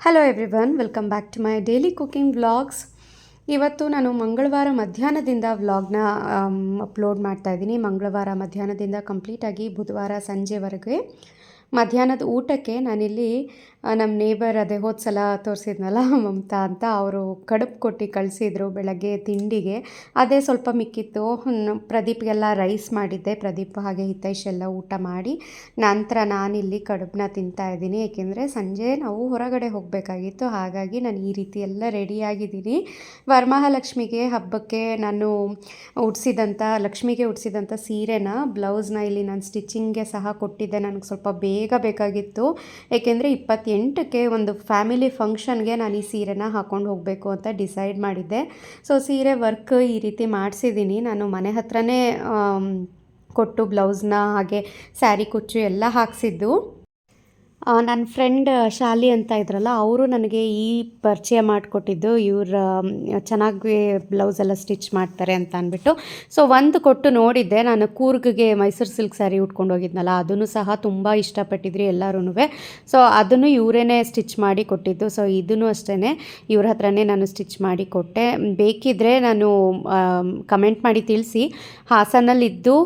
Hello everyone welcome back to my daily cooking vlogs ಇವತ್ತು ನಾನು ಮಂಗಳವಾರ ಮಧ್ಯಾಹ್ನದಿಂದ ವ್ಲಾಗ್ನ ಅಪ್ಲೋಡ್ ಮಾಡ್ತಾ ಇದ್ದೀನಿ. ಮಂಗಳವಾರ ಮಧ್ಯಾಹ್ನದಿಂದ ಕಂಪ್ಲೀಟಾಗಿ ಬುಧವಾರ ಸಂಜೆವರೆಗೆ. ಮಧ್ಯಾಹ್ನದ ಊಟಕ್ಕೆ ನಾನಿಲ್ಲಿ ನಮ್ಮ ನೇಬರ್ ಅದೇ ಹೋದ ಸಲ ತೋರಿಸಿದ್ನಲ್ಲ ಮಮತಾ ಅಂತ, ಅವರು ಕಡುಬು ಕೊಟ್ಟು ಕಳಿಸಿದ್ರು ಬೆಳಗ್ಗೆ ತಿಂಡಿಗೆ. ಅದೇ ಸ್ವಲ್ಪ ಮಿಕ್ಕಿತ್ತು. ಪ್ರದೀಪ್ಗೆಲ್ಲ ರೈಸ್ ಮಾಡಿದ್ದೆ. ಪ್ರದೀಪ್ ಹಾಗೆ ಹಿತೈಷ್ ಎಲ್ಲ ಊಟ ಮಾಡಿ, ನಂತರ ನಾನಿಲ್ಲಿ ಕಡುಬನ್ನ ತಿಂತಾ ಇದ್ದೀನಿ. ಏಕೆಂದರೆ ಸಂಜೆ ನಾವು ಹೊರಗಡೆ ಹೋಗಬೇಕಾಗಿತ್ತು. ಹಾಗಾಗಿ ನಾನು ಈ ರೀತಿ ಎಲ್ಲ ರೆಡಿಯಾಗಿದ್ದೀನಿ ವರಮಹಾಲಕ್ಷ್ಮಿಗೆ ಹಬ್ಬಕ್ಕೆ ನಾನು ಉಡ್ಸಿದಂಥ ಲಕ್ಷ್ಮಿಗೆ ಉಡ್ಸಿದಂಥ ಸೀರೆನ ಬ್ಲೌಸ್ನ ಇಲ್ಲಿ ನಾನು ಸ್ಟಿಚಿಂಗ್ಗೆ ಸಹ ಕೊಟ್ಟಿದ್ದೆ. ನನಗೆ ಸ್ವಲ್ಪ ಬೇಗ ಬೇಕಾಗಿತ್ತು. ಏಕೆಂದರೆ ಇಪ್ಪತ್ತೆಂಟಕ್ಕೆ ಒಂದು ಫ್ಯಾಮಿಲಿ ಫಂಕ್ಷನ್ಗೆ ನಾನು ಈ ಸೀರೆನ ಹಾಕ್ಕೊಂಡು ಹೋಗಬೇಕು ಅಂತ ಡಿಸೈಡ್ ಮಾಡಿದ್ದೆ. ಸೊ ಸೀರೆ ವರ್ಕ್ ಈ ರೀತಿ ಮಾಡಿಸಿದ್ದೀನಿ ನಾನು ಮನೆ ಹತ್ರನೇ ಕೊಟ್ಟು ಬ್ಲೌಸ್ನ ಹಾಗೆ ಸ್ಯಾರಿ ಕುಚ್ಚು ಎಲ್ಲ ಹಾಕ್ಸಿದ್ದು. ನನ್ನ ಫ್ರೆಂಡ್ ಶಾಲಿ ಅಂತ ಇದ್ರಲ್ಲ, ಅವರು ನನಗೆ ಈ ಪರಿಚಯ ಮಾಡಿಕೊಟ್ಟಿದ್ದು. ಇವ್ರ ಚೆನ್ನಾಗಿ ಬ್ಲೌಸ್ ಎಲ್ಲ ಸ್ಟಿಚ್ ಮಾಡ್ತಾರೆ ಅಂತ ಅಂದ್ಬಿಟ್ಟು. ಸೊ ಒಂದು ಕೊಟ್ಟು ನೋಡಿದ್ದೆ. ನಾನು ಕೂರ್ಗ್ಗೆ ಮೈಸೂರು ಸಿಲ್ಕ್ ಸ್ಯಾರಿ ಉಟ್ಕೊಂಡು ಹೋಗಿದ್ನಲ್ಲ, ಅದನ್ನು ಸಹ ತುಂಬ ಇಷ್ಟಪಟ್ಟಿದ್ರಿ ಎಲ್ಲರೂ ಸೊ ಅದನ್ನು ಇವರೇ ಸ್ಟಿಚ್ ಮಾಡಿ ಕೊಟ್ಟಿದ್ದು. ಸೊ ಇದನ್ನು ಅಷ್ಟೇ ಇವ್ರ ಹತ್ರನೇ ನಾನು ಸ್ಟಿಚ್ ಮಾಡಿ ಕೊಟ್ಟೆ. ಬೇಕಿದ್ದರೆ ನಾನು ಕಮೆಂಟ್ ಮಾಡಿ ತಿಳಿಸಿ. ಹಾಸನಲ್ಲಿದ್ದು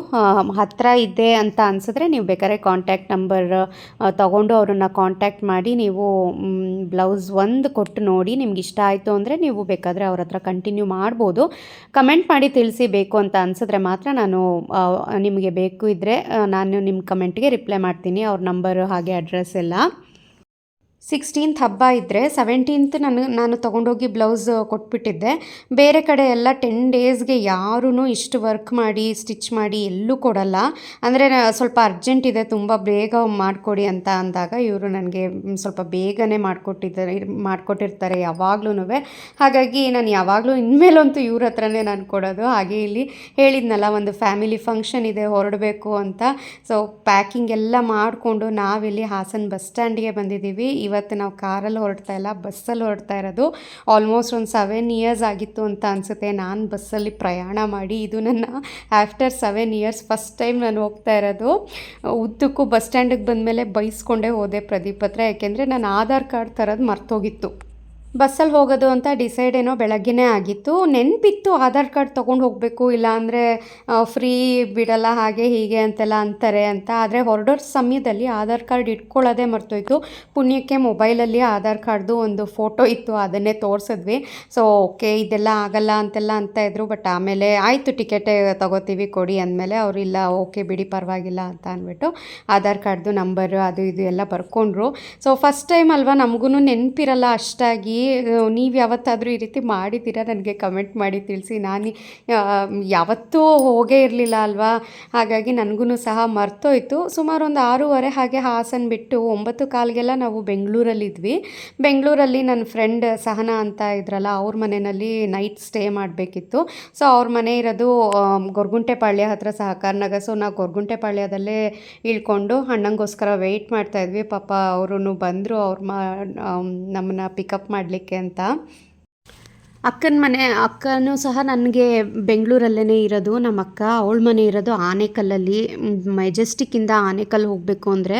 ಹತ್ತಿರ ಇದ್ದೆ ಅಂತ ಅನಿಸಿದ್ರೆ ನೀವು ಬೇಕಾದ್ರೆ ಕಾಂಟ್ಯಾಕ್ಟ್ ನಂಬರ್ ತೊಗೊಂಡು ಅವ್ರನ್ನ ಕಾಂಟ್ಯಾಕ್ಟ್ ಮಾಡಿ ನೀವು ಬ್ಲೌಸ್ ಒಂದು ಕೊಟ್ಟು ನೋಡಿ ನಿಮ್ಗೆ ಇಷ್ಟ ಆಯಿತು ಅಂದರೆ ನೀವು ಬೇಕಾದರೆ ಅವ್ರ ಹತ್ರ ಕಂಟಿನ್ಯೂ ಮಾಡ್ಬೋದು. ಕಮೆಂಟ್ ಮಾಡಿ ತಿಳಿಸಿ ಬೇಕು ಅಂತ ಅನಿಸಿದ್ರೆ ಮಾತ್ರ ನಾನು ನಿಮಗೆ ಬೇಕು ಇದ್ದರೆ ನಾನು ನಿಮ್ಮ ಕಮೆಂಟ್ಗೆ ರಿಪ್ಲೈ ಮಾಡ್ತೀನಿ. ಅವ್ರ ನಂಬರು ಹಾಗೆ ಅಡ್ರೆಸ್ ಎಲ್ಲ. ಸಿಕ್ಸ್ಟೀನ್ತ್ ಹಬ್ಬ ಇದ್ದರೆ ಸೆವೆಂಟೀನ್ತ್ ನಾನು ನಾನು ತೊಗೊಂಡೋಗಿ ಬ್ಲೌಸ್ ಕೊಟ್ಬಿಟ್ಟಿದ್ದೆ. ಬೇರೆ ಕಡೆ ಎಲ್ಲ ಟೆನ್ ಡೇಸ್ಗೆ ಯಾರೂ ಇಷ್ಟು ವರ್ಕ್ ಮಾಡಿ ಸ್ಟಿಚ್ ಮಾಡಿ ಎಲ್ಲೂ ಕೊಡಲ್ಲ. ಅಂದರೆ ಸ್ವಲ್ಪ ಅರ್ಜೆಂಟ್ ಇದೆ, ತುಂಬ ಬೇಗ ಮಾಡಿಕೊಡಿ ಅಂತ ಅಂದಾಗ ಇವರು ನನಗೆ ಸ್ವಲ್ಪ ಬೇಗನೆ ಮಾಡಿಕೊಟ್ಟಿದ್ದಾರೆ ಮಾಡಿಕೊಟ್ಟಿರ್ತಾರೆ ಯಾವಾಗ್ಲೂ ಹಾಗಾಗಿ ನಾನು ಯಾವಾಗಲೂ ಇನ್ಮೇಲಂತೂ ಇವ್ರ ಹತ್ರನೇ ನಾನು ಕೊಡೋದು. ಹಾಗೆ ಇಲ್ಲಿ ಹೇಳಿದ್ನಲ್ಲ, ಒಂದು ಫ್ಯಾಮಿಲಿ ಫಂಕ್ಷನ್ ಇದೆ, ಹೊರಡಬೇಕು ಅಂತ. ಸೊ ಪ್ಯಾಕಿಂಗ್ ಎಲ್ಲ ಮಾಡಿಕೊಂಡು ನಾವಿಲ್ಲಿ ಹಾಸನ ಬಸ್ ಸ್ಟ್ಯಾಂಡ್ಗೆ ಬಂದಿದ್ದೀವಿ. ಇವತ್ತು ನಾವು ಕಾರಲ್ಲಿ ಹೊರಡ್ತಾ ಇಲ್ಲ, ಬಸ್ಸಲ್ಲಿ ಹೊರಡ್ತಾ ಇರೋದು. ಆಲ್ಮೋಸ್ಟ್ ಒಂದು ಸೆವೆನ್ ಇಯರ್ಸ್ ಆಗಿತ್ತು ಅಂತ ಅನಿಸುತ್ತೆ. ನಾನು ಬಸ್ಸಲ್ಲಿ ಪ್ರಯಾಣ ಮಾಡಿ ಇದು ನನ್ನ after seven years first time ನಾನು ಹೋಗ್ತಾ ಇರೋದು. ಉದ್ದಕ್ಕೂ ಬಸ್ ಸ್ಟ್ಯಾಂಡಿಗೆ ಬಂದಮೇಲೆ ಬೈಸ್ಕೊಂಡೇ ಹೋದೆ ಪ್ರದೀಪ್ ಹತ್ರ. ಯಾಕೆಂದರೆ ನಾನು ಆಧಾರ್ ಕಾರ್ಡ್ ತರೋದು ಮರ್ತೋಗಿತ್ತು. ಬಸ್ಸಲ್ಲಿ ಹೋಗೋದು ಅಂತ ಡಿಸೈಡ್ ಏನೋ ಬೆಳಗ್ಗೆನೇ ಆಗಿತ್ತು. ನೆನಪಿತ್ತು ಆಧಾರ್ ಕಾರ್ಡ್ ತೊಗೊಂಡು ಹೋಗಬೇಕು ಇಲ್ಲಾಂದರೆ ಫ್ರೀ ಬಿಡಲ್ಲ ಹಾಗೆ ಹೀಗೆ ಅಂತೆಲ್ಲ ಅಂತಾರೆ ಅಂತ. ಆದರೆ ಹೊರಡೋ ಸಮಯದಲ್ಲಿ ಆಧಾರ್ ಕಾರ್ಡ್ ಇಟ್ಕೊಳ್ಳೋದೇ ಮರ್ತೋಯ್ತು. ಪುಣ್ಯಕ್ಕೆ ಮೊಬೈಲಲ್ಲಿ ಆಧಾರ್ ಕಾರ್ಡ್ದು ಒಂದು ಫೋಟೋ ಇತ್ತು, ಅದನ್ನೇ ತೋರಿಸಿದ್ವಿ. ಸೊ, ಓಕೆ, ಇದೆಲ್ಲ ಆಗಲ್ಲ ಅಂತೆಲ್ಲ ಅಂತ ಇದ್ರು, ಬಟ್ ಆಮೇಲೆ ಆಯಿತು, ಟಿಕೆಟೇ ತಗೋತೀವಿ, ಕೊಡಿ ಅಂದಮೇಲೆ ಅವರು, ಇಲ್ಲ, ಓಕೆ, ಬಿಡಿ, ಪರವಾಗಿಲ್ಲ ಅಂತ ಅಂದ್ಬಿಟ್ಟು ಆಧಾರ್ ಕಾರ್ಡ್ದು ನಂಬರು, ಅದು ಇದು ಎಲ್ಲ ಬರ್ಕೊಂಡ್ರು. ಸೊ, ಫಸ್ಟ್ ಟೈಮ್ ಅಲ್ವಾ ನಮಗೂ ನೆನಪಿರಲ್ಲ ಅಷ್ಟಾಗಿ. ನೀವು ಯಾವತ್ತಾದರೂ ಈ ರೀತಿ ಮಾಡಿದ್ದೀರಾ? ನನಗೆ ಕಮೆಂಟ್ ಮಾಡಿ ತಿಳಿಸಿ. ನಾನು ಯಾವತ್ತೂ ಹೋಗೇ ಇರಲಿಲ್ಲ ಅಲ್ವಾ? ಹಾಗಾಗಿ ನನಗೂ ಸಹ ಮರ್ತೋಯ್ತು. ಸುಮಾರು ಒಂದು ಆರೂವರೆ ಹಾಗೆ ಹಾಸನ್ ಬಿಟ್ಟು ಒಂಬತ್ತು ಕಾಲಿಗೆಲ್ಲ ನಾವು ಬೆಂಗಳೂರಲ್ಲಿದ್ವಿ. ಬೆಂಗಳೂರಲ್ಲಿ ನನ್ನ ಫ್ರೆಂಡ್ ಸಹನಾ ಅಂತ ಇದ್ರಲ್ಲ, ಅವ್ರ ಮನೆಯಲ್ಲಿ ನೈಟ್ ಸ್ಟೇ ಮಾಡಬೇಕಿತ್ತು. ಸೊ ಅವ್ರ ಮನೆ ಇರೋದು ಗೊರ್ಗುಂಟೆಪಾಳ್ಯ ಹತ್ರ ಸಹಕಾರ ನಗರ ಸೊ ನಾವು ಗೊರಗುಂಟೆಪಾಳ್ಯದಲ್ಲೇ ಇಳ್ಕೊಂಡು ಅಣ್ಣಂಗೋಸ್ಕರ ವೆಯ್ಟ್ ಮಾಡ್ತಾಯಿದ್ವಿ ಪಾಪ ಅವರು ಬಂದರು, ಅವ್ರ ಮಾ ನಮ್ಮನ್ನು ಪಿಕಪ್ ಮಾಡಲಿಕ್ಕೆ. ಅಂತ ಅಕ್ಕನ ಮನೆ, ಅಕ್ಕನೂ ಸಹ ನನಗೆ ಬೆಂಗಳೂರಲ್ಲೇ ಇರೋದು. ನಮ್ಮ ಅಕ್ಕ ಅವಳ ಮನೆ ಇರೋದು ಆನೇಕಲ್ಲಲ್ಲಿ. ಮೆಜೆಸ್ಟಿಕ್ಕಿಂದ ಆನೇಕಲ್ ಹೋಗಬೇಕು ಅಂದರೆ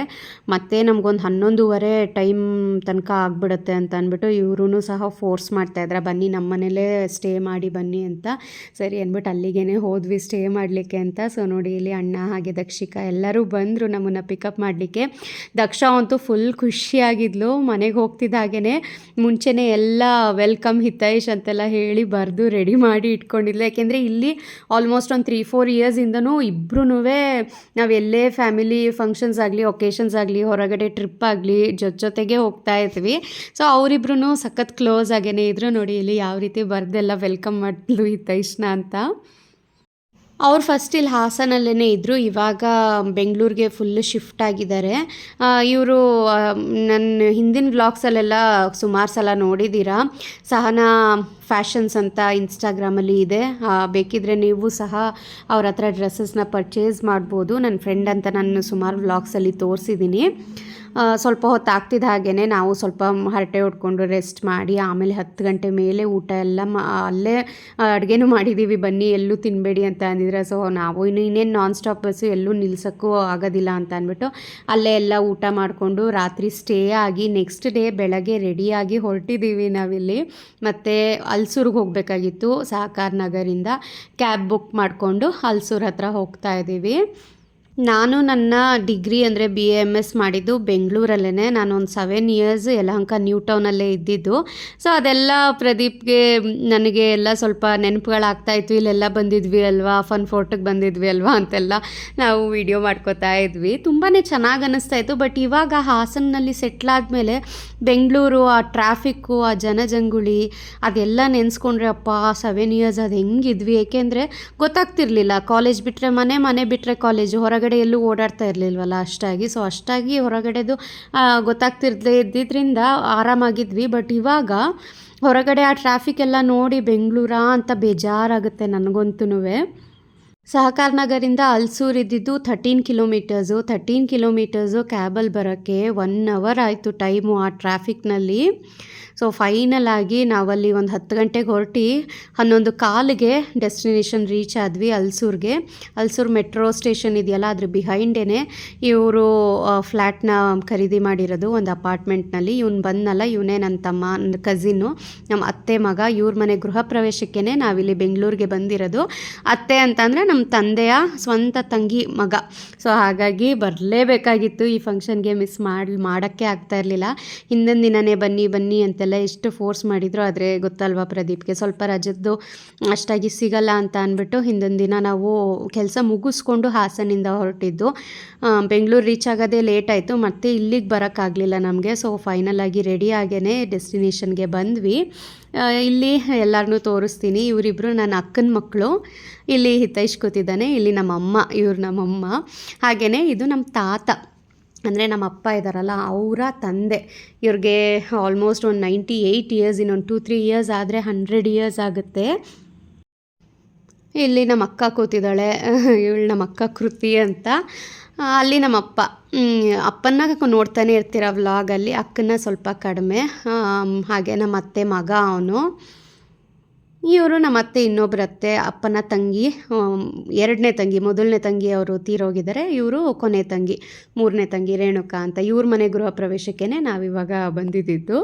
ಮತ್ತೆ ನಮಗೊಂದು ಹನ್ನೊಂದುವರೆ ಟೈಮ್ ತನಕ ಆಗ್ಬಿಡುತ್ತೆ ಅಂತ ಅಂದ್ಬಿಟ್ಟು ಇವ್ರೂ ಸಹ ಫೋರ್ಸ್ ಮಾಡ್ತಾಯಿದ್ರೆ ಬನ್ನಿ ನಮ್ಮ ಮನೇಲೇ ಸ್ಟೇ ಮಾಡಿ ಬನ್ನಿ ಅಂತ. ಸರಿ ಅಂದ್ಬಿಟ್ಟು ಅಲ್ಲಿಗೇ ಹೋದ್ವಿ ಸ್ಟೇ ಮಾಡಲಿಕ್ಕೆ ಅಂತ. ಸೊ ನೋಡಿ ಇಲ್ಲಿ ಅಣ್ಣ ಹಾಗೆ ದಕ್ಷಿಕಾ ಎಲ್ಲರೂ ಬಂದರು ನಮ್ಮನ್ನು ಪಿಕಪ್ ಮಾಡಲಿಕ್ಕೆ. ದಕ್ಷ ಅಂತೂ ಫುಲ್ ಖುಷಿಯಾಗಿದ್ಲು. ಮನೆಗೆ ಹೋಗ್ತಿದ್ದ ಹಾಗೇ ಮುಂಚೆನೇ ಎಲ್ಲ ವೆಲ್ಕಮ್ ಹಿತೈಷ್ ಅಂತೆಲ್ಲ ಹೇಳಿ ಬರೆದು ರೆಡಿ ಮಾಡಿ ಇಟ್ಕೊಂಡಿದ್ಲು. ಯಾಕೆಂದರೆ ಇಲ್ಲಿ ಆಲ್ಮೋಸ್ಟ್ ಒಂದು ತ್ರೀ ಫೋರ್ ಇಯರ್ಸಿಂದನೂ ಇಬ್ಬರೂ ನಾವು ಎಲ್ಲೇ ಫ್ಯಾಮಿಲಿ ಫಂಕ್ಷನ್ಸ್ ಆಗಲಿ ಒಕೇಶನ್ಸ್ ಆಗಲಿ, ಹೊರಗಡೆ ಟ್ರಿಪ್ ಆಗಲಿ ಜೊತೆ ಜೊತೆಗೆ ಹೋಗ್ತಾ ಇದ್ವಿ. ಸೊ ಅವರಿಬ್ರು ಸಖತ್ ಕ್ಲೋಸ್ ಆಗೇನೆ ಇದ್ರು ನೋಡಿ, ಇಲ್ಲಿ ಯಾವ ರೀತಿ ಬರೆದೆಲ್ಲ ವೆಲ್ಕಮ್ ಮಾಡ್ತಿದ್ಲು ಈ ತೈಷ್ಣ ಅಂತ. ಅವ್ರು ಫಸ್ಟ್ ಇಲ್ಲಿ ಹಾಸನಲ್ಲೇ ಇದ್ದರು ಇವಾಗ ಬೆಂಗಳೂರಿಗೆ ಫುಲ್ ಶಿಫ್ಟ್ ಆಗಿದ್ದಾರೆ. ಇವರು ನನ್ನ ಹಿಂದಿನ ವ್ಲಾಗ್ಸಲ್ಲೆಲ್ಲ ಸುಮಾರು ಸಲ ನೋಡಿದ್ದೀರಾ ಸಹನಾ ಫ್ಯಾಷನ್ಸ್ ಅಂತ ಇನ್ಸ್ಟಾಗ್ರಾಮಲ್ಲಿ ಇದೆ. ಬೇಕಿದ್ರೆ ನೀವು ಸಹ ಅವ್ರ ಹತ್ರ ಡ್ರೆಸ್ಸಸ್ನ ಪರ್ಚೇಸ್ ಮಾಡ್ಬೋದು. ನನ್ನ ಫ್ರೆಂಡ್ ಅಂತ ನಾನು ಸುಮಾರು ವ್ಲಾಗ್ಸಲ್ಲಿ ತೋರಿಸಿದ್ದೀನಿ ಸ್ವಲ್ಪ ಹೊತ್ತು ಆಗ್ತಿದ್ದ ಹಾಗೇ ನಾವು ಸ್ವಲ್ಪ ಹರಟೆ ಹೊಡ್ಕೊಂಡು ರೆಸ್ಟ್ ಮಾಡಿ ಆಮೇಲೆ ಹತ್ತು ಗಂಟೆ ಮೇಲೆ ಊಟ ಎಲ್ಲ ಮಾ, ಅಲ್ಲೇ ಅಡುಗೆನೂ ಮಾಡಿದ್ದೀವಿ ಬನ್ನಿ, ಎಲ್ಲೂ ತಿನ್ನಬೇಡಿ ಅಂತ ಅಂದಿದ್ರೆ. ಸೊ ನಾವು ಇನ್ನು ಇನ್ನೇನು ನಾನ್ ಸ್ಟಾಪ್ ಬಸ್ಸು ಎಲ್ಲೂ ನಿಲ್ಸೋಕ್ಕೂ ಆಗೋದಿಲ್ಲ ಅಂತ ಅಂದ್ಬಿಟ್ಟು ಅಲ್ಲೇ ಎಲ್ಲ ಊಟ ಮಾಡಿಕೊಂಡು ರಾತ್ರಿ ಸ್ಟೇ ಆಗಿ ನೆಕ್ಸ್ಟ್ ಡೇ ಬೆಳಗ್ಗೆ ರೆಡಿಯಾಗಿ ಹೊರಟಿದ್ದೀವಿ ನಾವಿಲ್ಲಿ. ಮತ್ತು ಅಲ್ಸೂರ್ಗೆ ಹೋಗಬೇಕಾಗಿತ್ತು ಸಹಕಾರ ನಗರಿಂದ. ಕ್ಯಾಬ್ ಬುಕ್ ಮಾಡಿಕೊಂಡು ಅಲ್ಸೂರ್ ಹತ್ರ ಹೋಗ್ತಾ ಇದ್ದೀವಿ. ನಾನು ನನ್ನ ಡಿಗ್ರಿ ಅಂದರೆ ಬಿ ಎ ಎಂ ಎಸ್ ಮಾಡಿದ್ದು ಬೆಂಗಳೂರಲ್ಲೇ ನಾನು ಒಂದು ಸೆವೆನ್ ಇಯರ್ಸ್ ಯಲಹಂಕ ನ್ಯೂ ಟೌನಲ್ಲೇ ಇದ್ದಿದ್ದು. ಸೊ ಅದೆಲ್ಲ ಪ್ರದೀಪ್ಗೆ ನನಗೆ ಎಲ್ಲ ಸ್ವಲ್ಪ ನೆನಪುಗಳಾಗ್ತಾ ಇತ್ತು ಇಲ್ಲೆಲ್ಲ ಬಂದಿದ್ವಿ ಅಲ್ವಾ? ಫನ್ ಫೋರ್ಟಿಗೆ ಬಂದಿದ್ವಿ ಅಲ್ವಾ? ಅಂತೆಲ್ಲ ನಾವು ವಿಡಿಯೋ ಮಾಡ್ಕೋತಾ ಇದ್ವಿ. ತುಂಬಾ ಚೆನ್ನಾಗಿ ಅನ್ನಿಸ್ತಾ ಇತ್ತು. ಬಟ್ ಇವಾಗ ಹಾಸನಲ್ಲಿ ಸೆಟ್ಲ್ ಆದಮೇಲೆ ಬೆಂಗಳೂರು, ಆ ಟ್ರಾಫಿಕ್ಕು ಆ ಜನಜಂಗುಳಿ, ಅದೆಲ್ಲ ನೆನೆಸ್ಕೊಂಡ್ರೆ ಅಪ್ಪ ಸೆವೆನ್ ಇಯರ್ಸ್ ಅದು ಹೆಂಗಿದ್ವಿ? ಏಕೆಂದರೆ ಗೊತ್ತಾಗ್ತಿರ್ಲಿಲ್ಲ. ಕಾಲೇಜ್ ಬಿಟ್ಟರೆ ಮನೆ ಮನೆ ಬಿಟ್ಟರೆ ಕಾಲೇಜು ಹೊರಗಡೆ ಎಲ್ಲೂ ಓಡಾಡ್ತಾ ಇರಲಿಲ್ವಲ್ಲ ಅಷ್ಟಾಗಿ? ಸೊ ಅಷ್ಟಾಗಿ ಹೊರಗಡೆದು ಗೊತ್ತಾಗ್ತಿರ್ಲೇ ಇದ್ದಿದ್ದರಿಂದ ಆರಾಮಾಗಿದ್ವಿ. ಬಟ್ ಇವಾಗ ಹೊರಗಡೆ ಆ ಟ್ರಾಫಿಕ್ ಎಲ್ಲ ನೋಡಿ ಬೆಂಗಳೂರಾ ಅಂತ ಬೇಜಾರಾಗುತ್ತೆ ನನಗಂತೂ ಸಹಕಾರ ನಗರಿಂದ ಅಲ್ಸೂರ್ ಇದ್ದಿದ್ದು ಥರ್ಟೀನ್ ಕಿಲೋಮೀಟರ್ಸು ಥರ್ಟೀನ್ ಕಿಲೋಮೀಟರ್ಸು ಕ್ಯಾಬಲ್ಲಿ ಬರೋಕ್ಕೆ ಒನ್ ಅವರ್ ಆಯಿತು ಟೈಮು ಆ ಟ್ರಾಫಿಕ್ನಲ್ಲಿ ಸೊ ಫೈನಲ್ ಆಗಿ ನಾವಲ್ಲಿ ಒಂದು ಹತ್ತು ಗಂಟೆಗೆ ಹೊರಟಿ ಹನ್ನೊಂದು ಕಾಲಿಗೆ ಡೆಸ್ಟಿನೇಷನ್ ರೀಚ್ ಆದ್ವಿ ಅಲ್ಸೂರ್ಗೆ. ಅಲ್ಸೂರ್ ಮೆಟ್ರೋ ಸ್ಟೇಷನ್ ಇದೆಯಲ್ಲ, ಅದ್ರ ಬಿಹೈಂಡೇನೆ ಇವರು ಫ್ಲ್ಯಾಟ್ನ ಖರೀದಿ ಮಾಡಿರೋದು ಒಂದು ಅಪಾರ್ಟ್ಮೆಂಟ್ನಲ್ಲಿ ಇವ್ನು ಬಂದನಲ್ಲ, ಇವನೇ ನನ್ನ ತಮ್ಮ ನನ್ನ ಕಸಿನ್ನು ನಮ್ಮ ಅತ್ತೆ ಮಗ. ಇವ್ರ ಮನೆ ಗೃಹ ಪ್ರವೇಶಕ್ಕೇ ನಾವಿಲ್ಲಿ ಬೆಂಗಳೂರಿಗೆ ಬಂದಿರೋದು. ಅತ್ತೆ ಅಂತಂದರೆ ನಮ್ಮ ತಂದೆಯ ಸ್ವಂತ ತಂಗಿ ಮಗ. ಸೊ ಹಾಗಾಗಿ ಬರಲೇಬೇಕಾಗಿತ್ತು ಈ ಫಂಕ್ಷನ್ಗೆ ಮಿಸ್ ಮಾಡಿ, ಮಾಡೋಕ್ಕೆ ಆಗ್ತಾ ಇರಲಿಲ್ಲ. ಹಿಂದಿನ ದಿನವೇ ಬನ್ನಿ ಬನ್ನಿ ಅಂತೆಲ್ಲ ಎಷ್ಟು ಫೋರ್ಸ್ ಮಾಡಿದ್ರು, ಆದರೆ ಗೊತ್ತಲ್ವಾ ಪ್ರದೀಪ್ಗೆ? ಸ್ವಲ್ಪ ರಜದ್ದು ಅಷ್ಟಾಗಿ ಸಿಗಲ್ಲ ಅಂತ ಅಂದ್ಬಿಟ್ಟು ಹಿಂದಿನ ದಿನ ನಾವು ಕೆಲಸ ಮುಗಿಸ್ಕೊಂಡು ಹಾಸನಿಂದ ಹೊರಟಿದ್ದು. ಬೆಂಗಳೂರು ರೀಚ್ ಆಗೋದೇ ಲೇಟ್ ಆಯಿತು, ಮತ್ತು ಇಲ್ಲಿಗೆ ಬರೋಕ್ಕಾಗಲಿಲ್ಲ ನಮಗೆ. ಸೊ ಫೈನಲ್ ಆಗಿ ರೆಡಿ ಆಗೇ ಡೆಸ್ಟಿನೇಷನ್ಗೆ ಬಂದ್ವಿ. ಇಲ್ಲಿ ಎಲ್ಲರನ್ನೂ ತೋರಿಸ್ತೀನಿ. ಇವರಿಬ್ಬರು ನನ್ನ ಅಕ್ಕನ ಮಕ್ಕಳು ಇಲ್ಲಿ ಹಿತೈಷ್ ಕೂತಿದ್ದಾನೆ. ಇಲ್ಲಿ ನಮ್ಮಮ್ಮ ಇವ್ರು ನಮ್ಮಮ್ಮ. ಹಾಗೆಯೇ ಇದು ನಮ್ಮ ತಾತ. ಅಂದರೆ ನಮ್ಮ ಅಪ್ಪ ಇದ್ದಾರಲ್ಲ ಅವರ ತಂದೆ. ಇವ್ರಿಗೆ ಆಲ್ಮೋಸ್ಟ್ ಒಂದು ನೈಂಟಿ ಏಯ್ಟ್ ಇಯರ್ಸ್ ಇನ್ನೊಂದು ಟೂ ತ್ರೀ ಇಯರ್ಸ್ ಆದರೆ ಹಂಡ್ರೆಡ್ ಇಯರ್ಸ್ ಆಗುತ್ತೆ. ಇಲ್ಲಿ ನಮ್ಮ ಅಕ್ಕ ಕೂತಿದ್ದಾಳೆ. ಇವಳು ನಮ್ಮ ಅಕ್ಕ ಕೃತಿ ಅಂತ. ಅಲ್ಲಿ ನಮ್ಮ ಅಪ್ಪ ಅಪ್ಪನ ನೋಡ್ತಾನೆ ಇರ್ತೀರ ವ್ಲಾಗಲ್ಲಿ ಅಕ್ಕನ ಸ್ವಲ್ಪ ಕಡಿಮೆ. ಹಾಗೆ ನಮ್ಮ ಅತ್ತೆ ಮಗ ಅವನು. ಇವರು ನಮ್ಮ ಅತ್ತೆ ಇನ್ನೊಬ್ಬರ ಅತ್ತೆ, ಅಪ್ಪನ ತಂಗಿ ಎರಡನೇ ತಂಗಿ, ಮೊದಲನೇ ತಂಗಿ ಅವರು ತೀರೋಗಿದ್ದಾರೆ. ಇವರು ಕೊನೆ ತಂಗಿ, ಮೂರನೇ ತಂಗಿ ರೇಣುಕಾ ಅಂತ. ಇವ್ರ ಮನೆ ಗೃಹ ಪ್ರವೇಶಕ್ಕೇ ನಾವಿವಾಗ ಬಂದಿದ್ದಿದ್ದು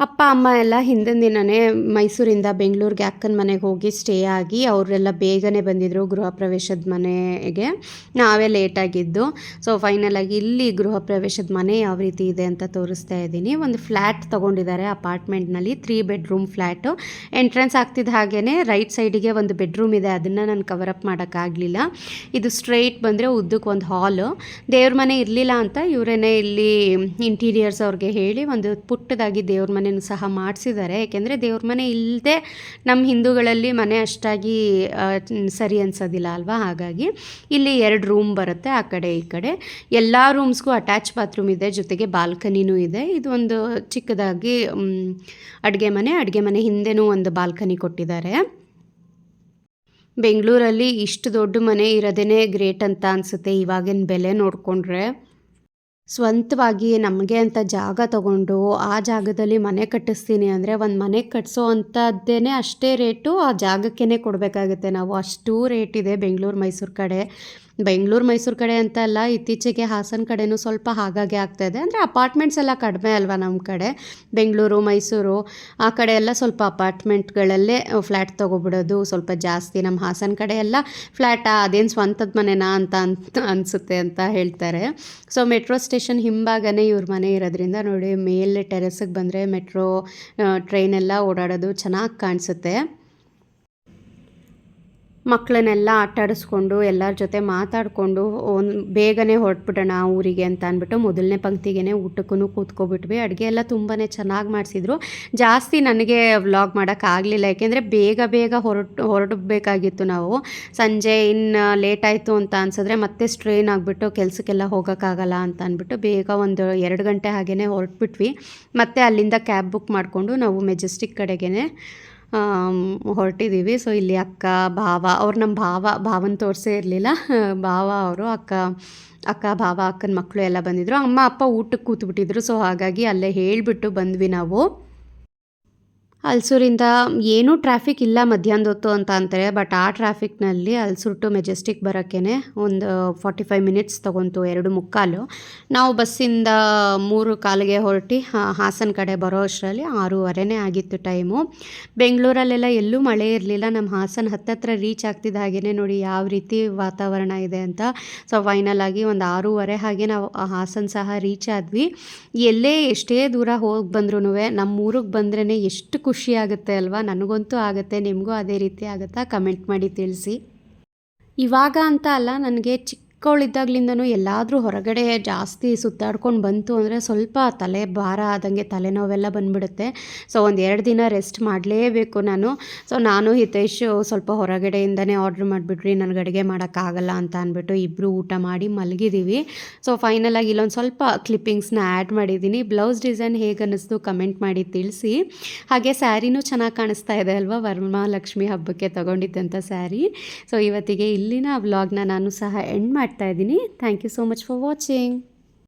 ಅಪ್ಪ, ಅಮ್ಮ ಎಲ್ಲ ಹಿಂದಿನ ದಿನವೇ ಮೈಸೂರಿಂದ ಬೆಂಗಳೂರಿಗೆ ಅಕ್ಕನ ಮನೆಗೆ ಹೋಗಿ ಸ್ಟೇ ಆಗಿ ಅವರೆಲ್ಲ ಬೇಗನೆ ಬಂದಿದ್ದರು ಗೃಹ ಪ್ರವೇಶದ ಮನೆಗೆ. ನಾವೇ ಲೇಟಾಗಿದ್ದು ಸೊ, ಫೈನಲ್ ಆಗಿ ಇಲ್ಲಿ ಗೃಹ ಪ್ರವೇಶದ ಮನೆ ಯಾವ ರೀತಿ ಇದೆ ಅಂತ ತೋರಿಸ್ತಾ ಇದ್ದೀನಿ. ಒಂದು ಫ್ಲ್ಯಾಟ್ ತೊಗೊಂಡಿದ್ದಾರೆ ಅಪಾರ್ಟ್ಮೆಂಟ್ನಲ್ಲಿ ತ್ರೀ ಬೆಡ್ರೂಮ್ ಫ್ಲ್ಯಾಟು ಎಂಟ್ರೆನ್ಸ್ ಆಗ್ತಿದ್ದ ಹಾಗೇ ರೈಟ್ ಸೈಡಿಗೆ ಒಂದು ಬೆಡ್ರೂಮ್ ಇದೆ. ಅದನ್ನು ನಾನು ಕವರ್ ಅಪ್ ಮಾಡೋಕ್ಕಾಗಲಿಲ್ಲ ಇದು ಸ್ಟ್ರೈಟ್ ಬಂದರೆ ಉದ್ದಕ್ಕೆ ಒಂದು ಹಾಲು ದೇವ್ರ ಮನೆ ಇರಲಿಲ್ಲ ಅಂತ ಇವರೇನೆ ಇಲ್ಲಿ ಇಂಟೀರಿಯರ್ಸ್ ಅವ್ರಿಗೆ ಹೇಳಿ ಒಂದು ಪುಟ್ಟದಾಗಿ ದೇವ್ರ ಮನೆಯೂ ಸಹ ಮಾಡಿಸಿದ್ದಾರೆ. ಏಕೆಂದರೆ ದೇವ್ರ ಮನೆ ಇಲ್ಲದೆ ನಮ್ಮ ಹಿಂದೂಗಳಲ್ಲಿ ಮನೆ ಅಷ್ಟಾಗಿ ಸರಿ ಅನ್ಸೋದಿಲ್ಲ ಅಲ್ವಾ? ಹಾಗಾಗಿ ಇಲ್ಲಿ ಎರಡು ರೂಮ್ ಬರುತ್ತೆ ಆ ಕಡೆ ಈ ಕಡೆ. ಎಲ್ಲ ರೂಮ್ಸ್ಗೂ ಅಟ್ಯಾಚ್ ಬಾತ್ರೂಮ್ ಇದೆ, ಜೊತೆಗೆ ಬಾಲ್ಕನಿನೂ ಇದೆ. ಇದು ಒಂದು ಚಿಕ್ಕದಾಗಿ ಅಡುಗೆ ಮನೆ. ಅಡುಗೆ ಮನೆ ಹಿಂದೆನೂ ಒಂದು ಬಾಲ್ಕನಿ ಕೊಟ್ಟಿದ್ದಾರೆ. ಬೆಂಗಳೂರಲ್ಲಿ ಇಷ್ಟು ದೊಡ್ಡ ಮನೆ ಇರೋದೇ ಗ್ರೇಟ್ ಅಂತ ಅನಿಸುತ್ತೆ. ಇವಾಗಿನ ಬೆಲೆ ನೋಡಿಕೊಂಡ್ರೆ. ಸ್ವಂತವಾಗಿ ನಮಗೆ ಅಂತ ಜಾಗ ತಗೊಂಡು ಆ ಜಾಗದಲ್ಲಿ ಮನೆ ಕಟ್ಟಿಸ್ತೀನಿ ಅಂದರೆ ಒಂದು ಮನೆ ಕಟ್ಟಿಸೋ ಅಂಥದ್ದೇ ಅಷ್ಟೇ ರೇಟು ಆ ಜಾಗಕ್ಕೇ ಕೊಡಬೇಕಾಗುತ್ತೆ ನಾವು. ಅಷ್ಟು ರೇಟ್ ಇದೆ ಬೆಂಗಳೂರು ಮೈಸೂರು ಕಡೆ. ಬೆಂಗಳೂರು ಮೈಸೂರು ಕಡೆ ಅಂತ ಅಲ್ಲ, ಇತ್ತೀಚೆಗೆ ಹಾಸನ ಕಡೆನೂ ಸ್ವಲ್ಪ ಹಾಗಾಗೆ ಇದೆ. ಅಂದರೆ ಅಪಾರ್ಟ್ಮೆಂಟ್ಸ್ ಎಲ್ಲ ಕಡಿಮೆ ಅಲ್ವಾ ನಮ್ಮ ಕಡೆ? ಬೆಂಗಳೂರು, ಮೈಸೂರು, ಆ ಕಡೆ ಎಲ್ಲ ಸ್ವಲ್ಪ ಅಪಾರ್ಟ್ಮೆಂಟ್ಗಳಲ್ಲೇ ಫ್ಲ್ಯಾಟ್ ತೊಗೊಬಿಡೋದು, ಸ್ವಲ್ಪ ಜಾಸ್ತಿ ನಮ್ಮ ಹಾಸನ ಕಡೆ ಎಲ್ಲ ಫ್ಲ್ಯಾಟಾ ಅದೇನು ಸ್ವಂತದ ಮನೆನಾ ಅಂತ ಅಂತ ಅನಿಸುತ್ತೆ ಅಂತ ಹೇಳ್ತಾರೆ. ಸೊ ಮೆಟ್ರೋ ಸ್ಟೇಷನ್ ಹಿಂಭಾಗನೇ ಇವ್ರ ಮನೆ ಇರೋದ್ರಿಂದ ನೋಡಿ, ಮೇಲೆ ಟೆರೆಸ್ಗೆ ಬಂದರೆ ಮೆಟ್ರೋ ಟ್ರೈನೆಲ್ಲ ಓಡಾಡೋದು ಚೆನ್ನಾಗಿ ಕಾಣಿಸುತ್ತೆ. ಮಕ್ಕಳನ್ನೆಲ್ಲ ಆಟಾಡಿಸ್ಕೊಂಡು ಎಲ್ಲರ ಜೊತೆ ಮಾತಾಡಿಕೊಂಡು ಒಂದು ಬೇಗನೆ ಹೊರಟ್ಬಿಡೋಣ ಊರಿಗೆ ಅಂತ ಅಂದ್ಬಿಟ್ಟು ಮೊದಲನೇ ಪಂಕ್ತಿಗೆ ಊಟಕ್ಕೂ ಕೂತ್ಕೊಬಿಟ್ವಿ. ಅಡುಗೆ ಎಲ್ಲ ತುಂಬಾ ಚೆನ್ನಾಗಿ ಮಾಡಿಸಿದ್ರು. ಜಾಸ್ತಿ ನನಗೆ ವ್ಲಾಗ್ ಮಾಡೋಕ್ಕಾಗಲಿಲ್ಲ. ಯಾಕೆಂದರೆ ಬೇಗ ಬೇಗ ಹೊರಟು, ಹೊರಡಬೇಕಾಗಿತ್ತು ನಾವು. ಸಂಜೆ ಇನ್ನು ಲೇಟ್ ಆಯಿತು ಅಂತ ಅನ್ಸಿದ್ರೆ ಮತ್ತೆ ಸ್ಟ್ರೈನ್ ಆಗಿಬಿಟ್ಟು ಕೆಲಸಕ್ಕೆಲ್ಲ ಹೋಗೋಕ್ಕಾಗಲ್ಲ ಅಂತ ಅಂದ್ಬಿಟ್ಟು ಬೇಗ ಒಂದು ಎರಡು ಗಂಟೆ ಹಾಗೆಯೇ ಹೊರಟ್ಬಿಟ್ವಿ. ಮತ್ತೆ ಅಲ್ಲಿಂದ ಕ್ಯಾಬ್ ಬುಕ್ ಮಾಡಿಕೊಂಡು ನಾವು ಮೆಜೆಸ್ಟಿಕ್ ಕಡೆಗೇ ಹೊರಟಿದ್ದೀವಿ ಸೊ ಇಲ್ಲಿ ಅಕ್ಕ, ಭಾವ, ಅವ್ರು ನಮ್ಮ ಭಾವ, ಭಾವನ ತೋರಿಸೇ ಇರಲಿಲ್ಲ. ಭಾವ ಅವರು, ಅಕ್ಕ ಅಕ್ಕ, ಭಾವ, ಅಕ್ಕನ ಮಕ್ಕಳು ಎಲ್ಲ ಬಂದಿದ್ದರು ಅಮ್ಮ, ಅಪ್ಪ ಊಟಕ್ಕೆ ಕೂತ್ಬಿಟ್ಟಿದ್ರು. ಸೊ ಹಾಗಾಗಿ ಅಲ್ಲೇ ಹೇಳಿಬಿಟ್ಟು ಬಂದ್ವಿ ನಾವು. ಹಲ್ಸೂರಿಂದ ಏನೂ ಟ್ರಾಫಿಕ್ ಇಲ್ಲ ಮಧ್ಯಾಹ್ನದ ಹೊತ್ತು ಅಂತ ಅಂತಾರೆ ಬಟ್ ಆ ಟ್ರಾಫಿಕ್ನಲ್ಲಿ ಅಲ್ಸೂರ್ ಟು ಮೆಜೆಸ್ಟಿಕ್ ಬರೋಕ್ಕೇ ಒಂದು ಫಾರ್ಟಿ ಫೈವ್ ಮಿನಿಟ್ಸ್ ತೊಗೊಂತು ಎರಡು ಮುಕ್ಕಾಲು. ನಾವು ಬಸ್ಸಿಂದ ಮೂರು ಕಾಲಿಗೆ ಹೊರಟಿ ಹಾಸನ ಕಡೆ ಬರೋ ಅಷ್ಟರಲ್ಲಿ ಆರೂವರೆನೇ ಆಗಿತ್ತು ಟೈಮು. ಬೆಂಗಳೂರಲ್ಲೆಲ್ಲ ಎಲ್ಲೂ ಮಳೆ ಇರಲಿಲ್ಲ ನಮ್ಮ ಹಾಸನ ಹತ್ತತ್ರ ರೀಚ್ ಆಗ್ತಿದ್ದ ಹಾಗೆಯೇ ನೋಡಿ ಯಾವ ರೀತಿ ವಾತಾವರಣ ಇದೆ ಅಂತ. ಸೊ ಫೈನಲ್ ಆಗಿ ಒಂದು ಆರೂವರೆ ಹಾಗೆ ನಾವು ಹಾಸನ ಸಹ ರೀಚ್ ಆದ್ವಿ. ಎಲ್ಲೇ ಎಷ್ಟೇ ದೂರ ಹೋಗಿ ಬಂದ್ರೂ ನಮ್ಮ ಊರಿಗೆ ಬಂದ್ರೇ ಎಷ್ಟು ಆಗುತ್ತೆ ಅಲ್ವಾ? ನನಗಂತೂ ಆಗುತ್ತೆ, ನಿಮಗೂ ಅದೇ ರೀತಿ ಆಗುತ್ತಾ? ಕಮೆಂಟ್ ಮಾಡಿ ತಿಳಿಸಿ. ಇವಾಗ ಅಂತ ಅಲ್ಲ, ನನಗೆ ಚಿಕ್ಕವಳಿದ್ದಾಗ್ಲಿಂದನೂ ಎಲ್ಲಾದರೂ ಹೊರಗಡೆ ಜಾಸ್ತಿ ಸುತ್ತಾಡ್ಕೊಂಡು ಬಂತು ಅಂದರೆ ಸ್ವಲ್ಪ ತಲೆ ಭಾರ ಆದಂಗೆ ತಲೆನೋವೆಲ್ಲ ಬಂದ್ಬಿಡುತ್ತೆ. ಸೊ ಒಂದು ಎರಡು ದಿನ ರೆಸ್ಟ್ ಮಾಡಲೇಬೇಕು ನಾನು. ಸೊ ನಾನು ಹಿತೇಶ್ ಸ್ವಲ್ಪ ಹೊರಗಡೆಯಿಂದನೇ ಆರ್ಡ್ರ್ ಮಾಡಿಬಿಟ್ರಿ, ನನಗೆ ಅಡುಗೆ ಮಾಡೋಕ್ಕಾಗಲ್ಲ ಅಂತ ಅಂದ್ಬಿಟ್ಟು ಇಬ್ಬರು ಊಟ ಮಾಡಿ ಮಲಗಿದ್ದೀವಿ ಸೊ ಫೈನಲಾಗಿ ಇಲ್ಲೊಂದು ಸ್ವಲ್ಪ ಕ್ಲಿಪ್ಪಿಂಗ್ಸ್ನ ಆ್ಯಡ್ ಮಾಡಿದ್ದೀನಿ. ಬ್ಲೌಸ್ ಡಿಸೈನ್ ಹೇಗೆ ಅನ್ನಿಸ್ತು ಕಮೆಂಟ್ ಮಾಡಿ ತಿಳಿಸಿ. ಹಾಗೆ ಸ್ಯಾರಿನೂ ಚೆನ್ನಾಗಿ ಕಾಣಿಸ್ತಾ ಇದೆ ಅಲ್ವಾ? ವರ್ಮಾಲಕ್ಷ್ಮಿ ಹಬ್ಬಕ್ಕೆ ತಗೊಂಡಿದ್ದಂಥ ಸ್ಯಾರಿ. ಸೊ ಇವತ್ತಿಗೆ ಇಲ್ಲಿನ ವ್ಲಾಗ್ನ ನಾನು ಸಹ ಎಂಡ್ ಮಾಡ್ತಾ ಇದ್ದೀನಿ. Thank you so much for watching